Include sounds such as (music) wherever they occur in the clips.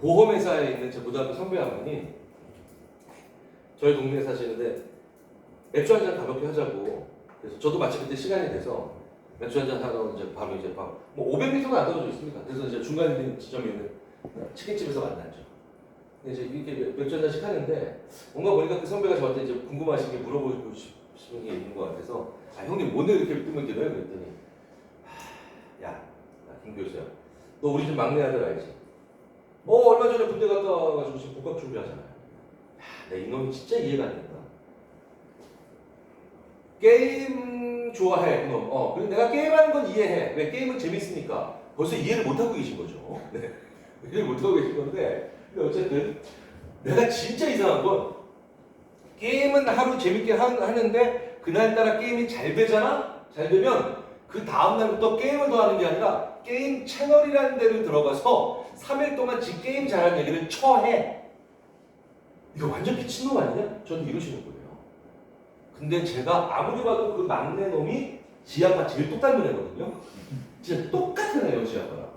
보험회사에 있는 제 고등학교 선배 한 분이 저희 동네에 사시는데 맥주 한 잔 가볍게 하자고 그래서 저도 마침 그때 시간이 돼서 맥주 한 잔 하러 이제 바로 이제 바로 뭐 500m가 안 떨어져 있습니다. 그래서 이제 중간에 있는 지점에 있는 치킨집에서 만났죠. 근데 이제 이렇게 맥주 한 잔씩 하는데 뭔가 보니까 그 선배가 저한테 이제 궁금하신 게 물어보고 싶은 게 있는 것 같아서 아 형님 오늘 이렇게 뜨면 되나요? 그랬더니 하, 야, 김 교수야, 너 우리 집 막내 아들 알지? 어 얼마 전에 군대 갔다 와가지고 지금 복학 준비하잖아요. 야, 내 이놈이 진짜 이해가 안 된다. 게임 좋아해 그놈. 어, 그리고 내가 게임하는 건 이해해. 왜 게임은 재밌으니까. 벌써 이해를 못 하고 계신 거죠. (laughs) 네. 이해를 못 하고 계신 건데. 근데 어쨌든 내가 진짜 이상한 건 게임은 하루 재밌게 하, 하는데 그날따라 게임이 잘 되잖아? 잘 되면 그 다음날부터 게임을 더 하는 게 아니라 게임 채널이라는 데를 들어가서 3일 동안 지 게임 잘하는 얘기를 처해. 이거 완전 미친놈 아니냐? 저는 이러시는 거예요. 근데 제가 아무리 봐도 그 막내 놈이 지 아빠 제일 똑닮은 애거든요. 진짜 똑같은 애예요, 지 아빠랑.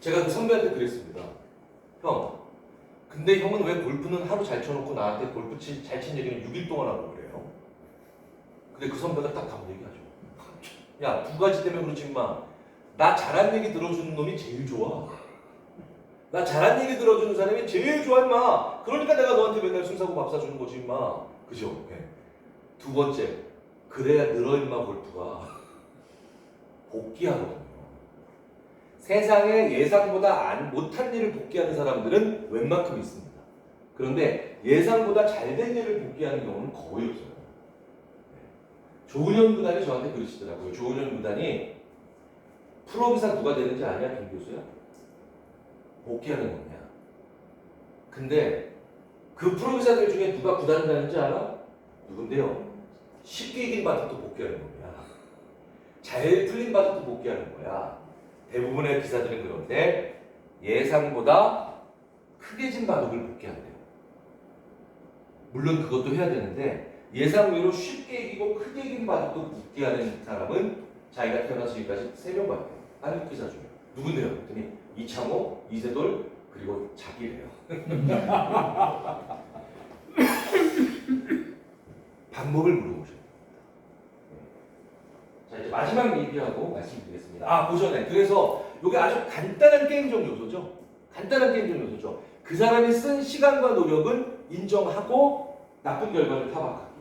제가 그 선배한테 그랬습니다. 형, 근데 형은 왜 골프는 하루 잘 쳐놓고 나한테 골프 치, 잘친 얘기는 6일 동안 하고 그래요? 근데 그 선배가 딱 답을 얘기하죠. 야, 두 가지 때문에 그러지 마. 나 잘한 얘기 들어주는 놈이 제일 좋아. 나 잘한 얘기 들어주는 사람이 제일 좋아, 임마. 그러니까 내가 너한테 맨날 술 사고 밥 사주는 거지, 임마. 그죠? 예. 두 번째, 그래야 늘어, 임마, 골프가. 복귀하거든요. 세상에 예상보다 안, 못한 일을 복귀하는 사람들은 웬만큼 있습니다. 그런데 예상보다 잘 된 일을 복귀하는 경우는 거의 없어요. 네. 조은현 구단이 저한테 그러시더라고요. 조은현 구단이 프로기사 누가 되는지 아냐, 김 교수야? 복귀하는 거냐. 근데 그 프로기사들 중에 누가 구단 가는지 알아? 누군데요? 쉽게 이긴 바둑도 복귀하는 거야. 잘 풀린 바둑도 복귀하는 거야. 대부분의 기사들은 그런데 예상보다 크게 진 바둑을 복귀한대요. 물론 그것도 해야 되는데 예상 외로 쉽게 이기고 크게 이긴 바둑도 복귀하는 사람은 자기가 태어나서 지금까지 3명밖에 한국 기사 중에 누군데요? 그랬더니 이창호, 이세돌 그리고 자기래요. (laughs) 방법을 물어보셔요. 자 이제 마지막 얘기하고 말씀드리겠습니다. 아 보셨네. 그래서 이게 아주 간단한 게임적 요소죠. 간단한 게임적 요소죠. 그 사람이 쓴 시간과 노력은 인정하고 나쁜 결과를 타박하기.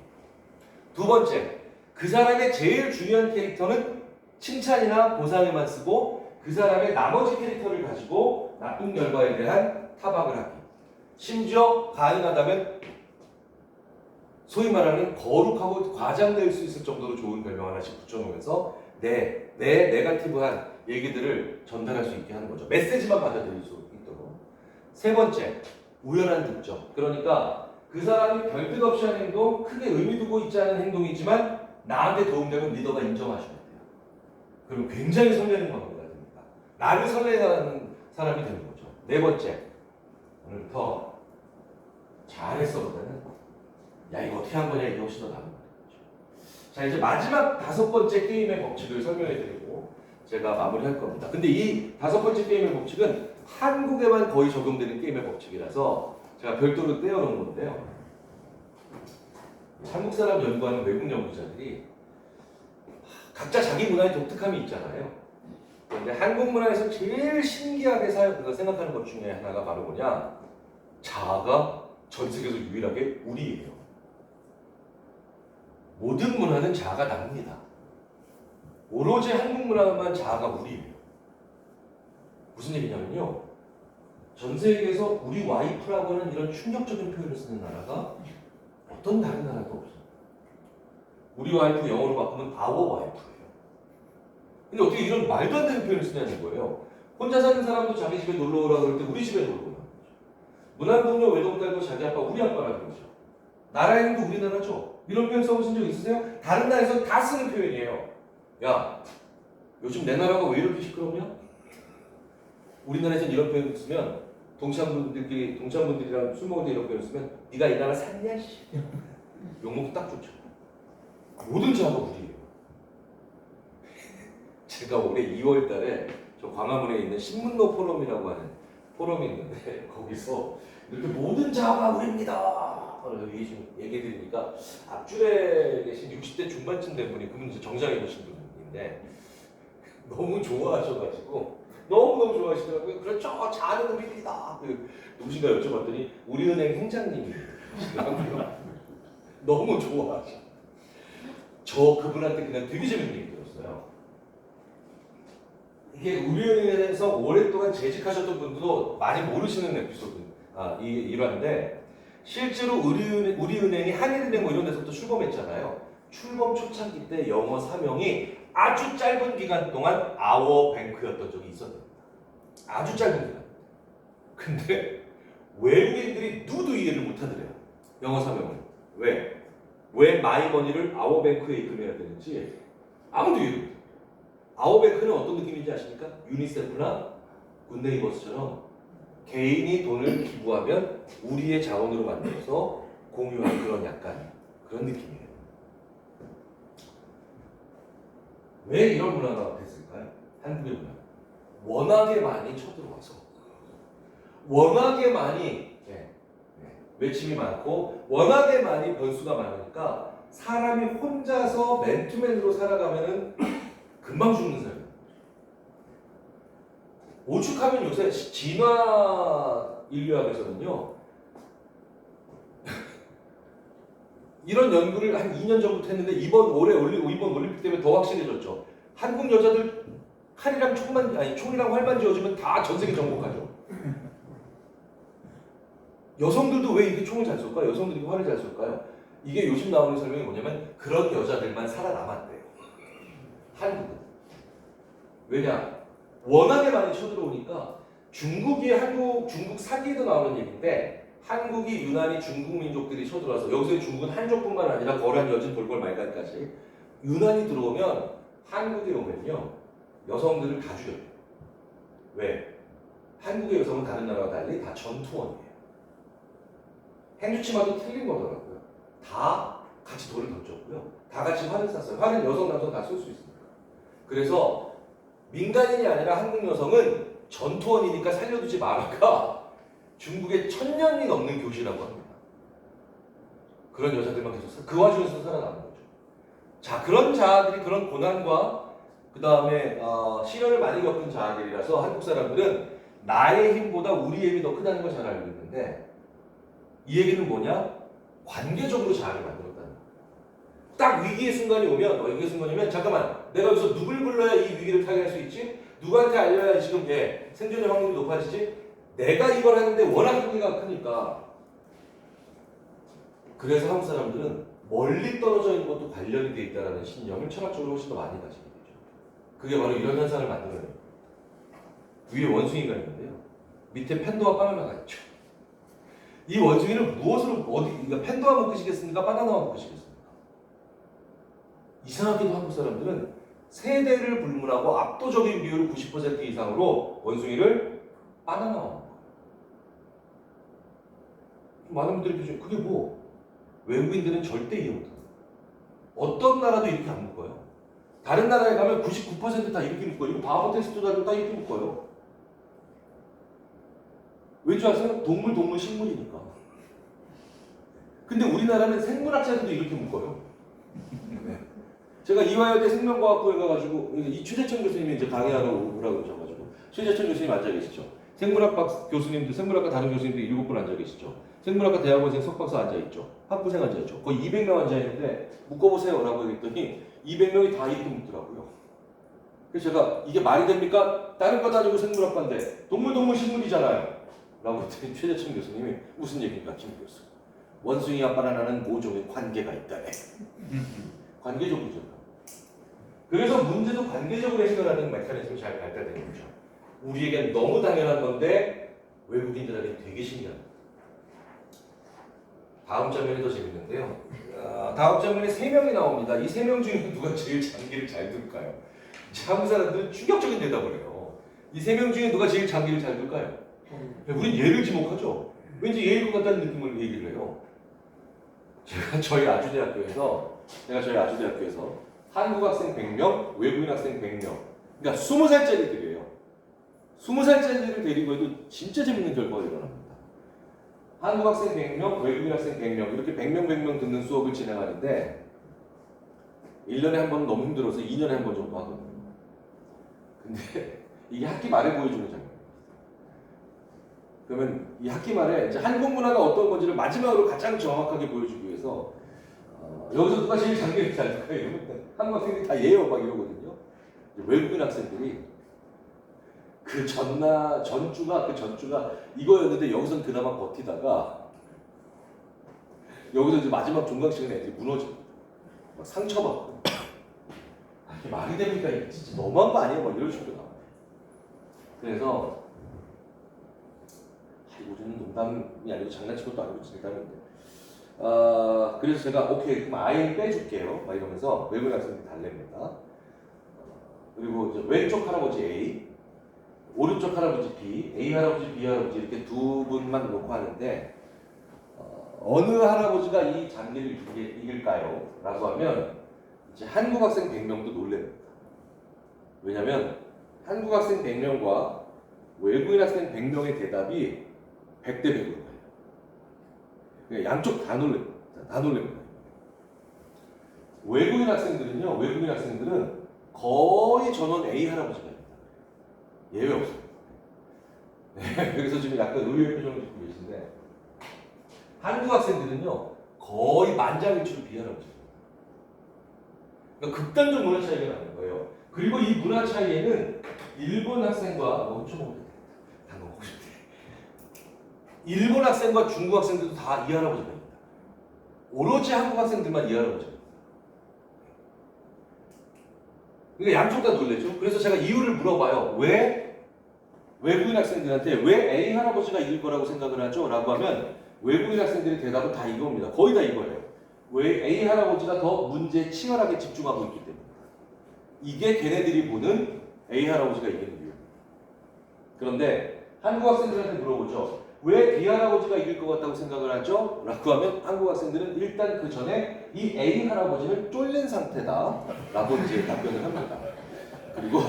두 번째, 그 사람의 제일 중요한 캐릭터는 칭찬이나 보상에만 쓰고 그 사람의 나머지 캐릭터를 가지고 나쁜 결과에 대한 타박을 하기. 심지어 가능하다면 소위 말하는 거룩하고 과장될 수 있을 정도로 좋은 별명 하나씩 붙여놓으면서 내, 내 네가티브한 얘기들을 전달할 수 있게 하는 거죠. 메시지만 받아들일 수 있도록. 세 번째, 우연한 득점. 그러니까 그 사람이 별뜻 없이 하는 행동, 크게 의미 두고 있지 않은 행동이지만 나한테 도움되면 리더가 인정하셔야 돼요. 그럼 굉장히 설레는 광고가 됩니다. 나를 설레는 사람이 되는 거죠. 네 번째, 오늘부터 잘했어보다는 야 이거 어떻게 한 거냐 이게 훨씬 더 나은 거죠. 자 이제 마지막 다섯 번째 게임의 법칙을 설명해드리고 제가 마무리할 겁니다. 근데 이 다섯 번째 게임의 법칙은 한국에만 거의 적용되는 게임의 법칙이라서 제가 별도로 떼어놓은 건데요. 한국 사람 연구하는 외국 연구자들이 각자 자기 문화의 독특함이 있잖아요. 그런데 한국 문화에서 제일 신기하게 사- 그 생각하는 것 중에 하나가 바로 뭐냐? 자아가 전 세계에서 유일하게 우리예요. 모든 문화는 자아가 납니다. 오로지 한국 문화만 자아가 우리예요. 무슨 얘기냐면요. 전 세계에서 우리 와이프라고 하는 이런 충격적인 표현을 쓰는 나라가 어떤 다른 나라도 없어요. 우리 와이프 영어로 바꾸면 our 와이프예요. 근데 어떻게 이런 말도 안 되는 표현을 쓰냐는 거예요. 혼자 사는 사람도 자기 집에 놀러 오라 그럴 때 우리 집에 놀러 거죠. 무난동료 외동딸도 자기 아빠 우리 아빠라는 거죠. 나라 이름도 우리나라죠. 이런 표현 써보신 적 있으세요? 다른 나라에서 다 쓰는 표현이에요. 야, 요즘 내 나라가 왜 이렇게 시끄럽냐? 우리나라에서 이런 표현 쓰면 동창분들끼리 동창분들이랑 술 먹을 때 표현 쓰면 네가 이 나라 샀냐? 씨. 욕먹기 딱 좋죠. 모든 자가 우리예요. (laughs) 제가 올해 2월달에 저 광화문에 있는 신문로 포럼이라고 하는 포럼이 있는데 (laughs) 거기서 이렇게 모든 자아가 우리입니다. 얘기 좀 얘기 드리니까 앞줄에 계신 60대 중반쯤 된 분이 그분 이제 정장에 계신 분인데 너무 좋아하셔가지고 너무 너무 좋아하시더라고요. 그렇죠, 자아는 우리입니다. 그 누구신가 여쭤봤더니 우리은행 행장님이시더라고요. (laughs) 너무 좋아하셔. 저 그분한테 그냥 되게 재밌는 얘기 들었어요. 이게 우리은행에서 오랫동안 재직하셨던 분들도 많이 모르시는 에피소드, 아, 이 일화인데, 실제로 우리은행, 우리은행이 한일은행 뭐 이런 데서부터 출범했잖아요. 출범 초창기 때 영어 사명이 아주 짧은 기간 동안 아워뱅크였던 적이 있었답니다. 아주 짧은 기간. 근데 외국인들이 누구도 이해를 못하더래요. 영어 사명을. 왜? 왜 마이머니를 아워뱅크에 입금해야 되는지 아무도 이해를 못해요. 아워뱅크는 어떤 느낌인지 아십니까? 유니세프나 굿네이버스처럼 개인이 돈을 기부하면 우리의 자원으로 만들어서 공유하는 그런 약간 그런 느낌이에요. 왜 이런 문화가 됐을까요? 한국의 문화. 워낙에 많이 쳐들어와서 워낙에 많이 예, 예, 외침이 많고 워낙에 많이 변수가 많으니까 사람이 혼자서 맨투맨으로 살아가면은 (clears throat) 금방 죽는 사람. 오죽하면 요새 진화 인류학에서는요. 이런 연구를 한 2년 전부터 했는데 이번 올해 올리 이번 올림픽 때문에 더 확실해졌죠. 한국 여자들 칼이랑 총만 아니 총이랑 활만 쥐어주면 다 전 세계 정복하죠. 여성들도 왜 이렇게 총을 잘 쏠까요? 여성들이 활을 잘 쏠까요? 이게 요즘 나오는 설명이 뭐냐면 그런 여자들만 살아남았대요. 한국은. 왜냐? 워낙에 많이 쳐들어오니까 중국이 한국, 중국 사기에도 나오는 얘기인데 한국이 유난히 중국 민족들이 쳐들어와서 여기서 중국은 한족뿐만 아니라 거란 여진 돌골 말까지 유난히 들어오면 한국에 오면요 여성들을 다 죽여요. 왜? 한국의 여성은 다른 나라와 달리 다 전투원이에요. 행주치마도 틀린 거더라고요. 다 같이 돌을 던졌고요. 다 같이 활을 쐈어요. 활은 여성, 남성 다 쏠 수 있습니다. 그래서 민간인이 아니라 한국 여성은 전투원이니까 살려두지 말아가 중국의 천년이 넘는 교시라고 합니다. 그런 여자들만 계속 살- 그 와중에서 살아남은 거죠. 자 그런 자아들이 그런 고난과 그 다음에 시련을 많이 겪은 자아들이라서 한국 사람들은 나의 힘보다 우리의 힘이 더 크다는 걸 잘 알고 있는데 이 얘기는 뭐냐? 관계적으로 자아를 만들었다는 거예요. 딱 위기의 순간이 오면 어, 위기의 순간이면 잠깐만 내가 여기서 누굴 불러야 이 위기를 타개할 수 있지? 누구한테 알려야 지금 예, 생존의 확률이 높아지지? 내가 이걸 하는데 워낙 흥미가 크니까 그래서 한국 사람들은 멀리 떨어져 있는 것도 관련이 돼 있다는 신념을 철학적으로 훨씬 더 많이 가지게 되죠. 그게 바로 이런 현상을 만들어내요. 위에 원숭이가 있는데요. 밑에 팬더와 바나나가 있죠. 이 원숭이는 무엇으로 어디 그러니까 팬더와 묶으시겠습니까? 바나나와 묶으시겠습니까? 이상하게도 한국 사람들은 세대를 불문하고 압도적인 비율 90% 이상으로 원숭이를 바나나와. 많은 분들이 표정 그게 뭐 외국인들은 절대 이해 못해요. 어떤 나라도 이렇게 안 묶어요. 다른 나라에 가면 99%다 이렇게 묶어요. 이거 바보 테스트 도 다 이렇게 묶어요. 왠지 아세요? 동물, 동물, 식물이니까. 근데 우리나라는 생물학자들도 이렇게 묶어요. 네. 제가 이화여대 생명과학부에 가가지고 이 최재천 교수님이 이제 강의하러 오라고 그러셔가지고 최재천 교수님 앉아 계시죠. 생물학 박 교수님들, 생물학과 다른 교수님들 일곱 분 앉아 계시죠. 생물학과 대학원생 석박사 앉아 있죠. 학부생 앉아 있죠. 거의 200명 앉아 있는데 묶어보세요 라고 했더니 200명이 다 이렇게 묶더라고요. 그래서 제가 이게 말이 됩니까? 다른 거 따지고 생물학과인데 동물 동물 식물이잖아요. 라고 했더니 최재천 교수님이 무슨 얘기인가 김 교수. 원숭이와 바나나는 모종의 관계가 있다네. 관계적이죠. 그래서 문제도 관계적으로 해결하는 메커니즘이 잘 발달되는 거죠. 우리에겐 너무 당연한 건데 외국인들에게 되게 신기한 거예요. 다음 장면이 더 재밌는데요. 아, 다음 장면에 세 명이 나옵니다. 이 세 명 중에 누가 제일 장기를 잘 둘까요? 이제 한국 사람들은 충격적인 대답을 해요. 이 세 명 중에 누가 제일 장기를 잘 둘까요? 우린 얘를 지목하죠. 왠지 얘일 것 같다는 느낌을 얘기를 해요. 제가 저희 아주대학교에서 제가 저희 아주대학교에서 한국 학생 100명, 외국인 학생 100명. 그러니까 20살짜리들이에요. 20살짜리를 데리고 해도 진짜 재밌는 결과가 일어납니다. 한국 학생 100명, 외국인 학생 100명 이렇게 100명 100명 듣는 수업을 진행하는데 1년에 한 번 너무 힘들어서 2년에 한 번 정도 하거든요. 근데 (laughs) 이게 학기 말에 보여주는 장면입니다. 그러면 이 학기 말에 이제 한국 문화가 어떤 건지를 마지막으로 가장 정확하게 보여주기 위해서 어, 여기서 누가 제일 장기를 잘 이러면 한국 학생들이 다 예요 막 이러거든요. 외국인 학생들이 그 전나 전주가 그 전주가 이거였는데 여기선 그나마 버티다가 여기서 이제 마지막 종강 시간에 무너집니다. 막 상처받고 아, 이게 말이 됩니까? 이게 진짜 너무한 거 아니에요? 막 이런 식으로 나와요. 그래서 아, 우리는 농담이 아니고 장난친 것도 아니고 진담인데 아 그래서 제가 오케이 그럼 아이는 빼줄게요 막 이러면서 외국인 학생들이 달랩니다 어, 그리고 이제 왼쪽 할아버지 A 오른쪽 할아버지 B A 할아버지 B 할아버지 이렇게 두 분만 놓고 하는데 어, 느 할아버지가 이 이길, 이길까요? 라고 하면 이제 한국 학생 100명도 놀랍니다 왜냐면 한국 학생 100명과 외국인 학생 100명의 대답이 100대 100으로 가요. 그러니까 양쪽 다 놀랍니다. 다 놀랍니다. 외국인 학생들은요, 외국인 학생들은 거의 전원 A 할아버지가. 예외 없습니다. 네, (laughs) 그래서 지금 약간 의외의 표정을 짓고 계신데, 한국 학생들은요, 거의 만장일치로 B 할아버지입니다. 그러니까 극단적 문화 차이가 나는 거예요. 그리고 이 문화 차이에는 일본 학생과 멈춰 먹는 당근 먹고 싶대. 일본 학생과 중국 학생들도 다이 할아버지가 입니다. 오로지 한국 학생들만 이 할아버지가. 그러니까 양쪽 다 놀래죠. 그래서 제가 이유를 물어봐요. 왜 외국인 학생들한테 왜 A 할아버지가 이길 거라고 생각을 하죠? 라고 하면 외국인 학생들의 대답은 다 이겁니다. 거의 다 이거예요. 왜 A 할아버지가 더 문제에 치열하게 집중하고 있기 때문에. 이게 걔네들이 보는 A 할아버지가 이기는 이유. 그런데 한국 학생들한테 물어보죠. 왜 B 할아버지가 이길 것 같다고 생각을 하죠? 라고 하면 한국 학생들은 일단 그 전에 이 A 할아버지를 쫄린 상태다. 라고 이제 답변을 합니다. 그리고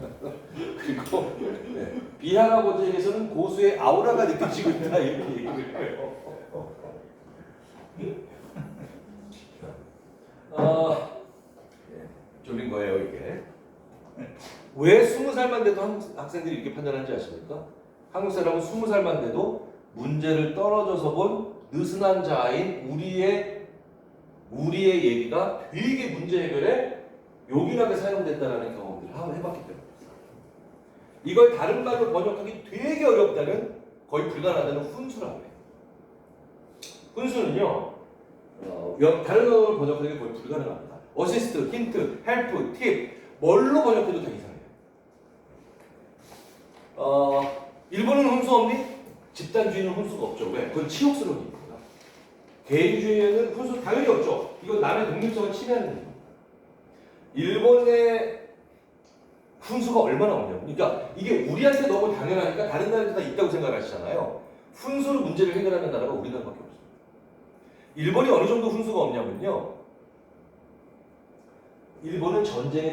(laughs) 그리고 네, B 할아버지에게서는 고수의 아우라가 느껴지고 있다 이렇게 얘기를 해요. 어, 예, 졸린 거예요 이게. 왜 스무 살만 돼도 학생들이 이렇게 판단하는지 아십니까? 한국 사람은 스무 살만 돼도 문제를 떨어져서 본 느슨한 자아인 우리의 우리의 얘기가 되게 문제 해결에 요긴하게 사용된다는 경험들을 한번 해봤기 때문입니다. 이걸 다른 말로 번역하기 되게 어렵다는 거의 불가능하다는 훈수라고 해요. 훈수는요, 어, 여- 다른 언어로 번역하기 거의 불가능합니다. 어시스트, 힌트, 헬프, 팁, 뭘로 번역해도 다 이상해요. 어, 일본은 훈수 없니? 집단주의는 훈수가 없죠. 왜? 그건 치욕스러운 일입니다. 개인주의에는 훈수 당연히 없죠. 이건 남의 독립성을 침해하는 일입니다. 일본의 훈수가 얼마나 없냐고. 그러니까 이게 우리한테 너무 당연하니까 다른 나라에도 다 있다고 생각하시잖아요. 훈수로 문제를 해결하는 나라가 우리나라밖에 없습니다. 일본이 어느 정도 훈수가 없냐면요. 일본은 전쟁에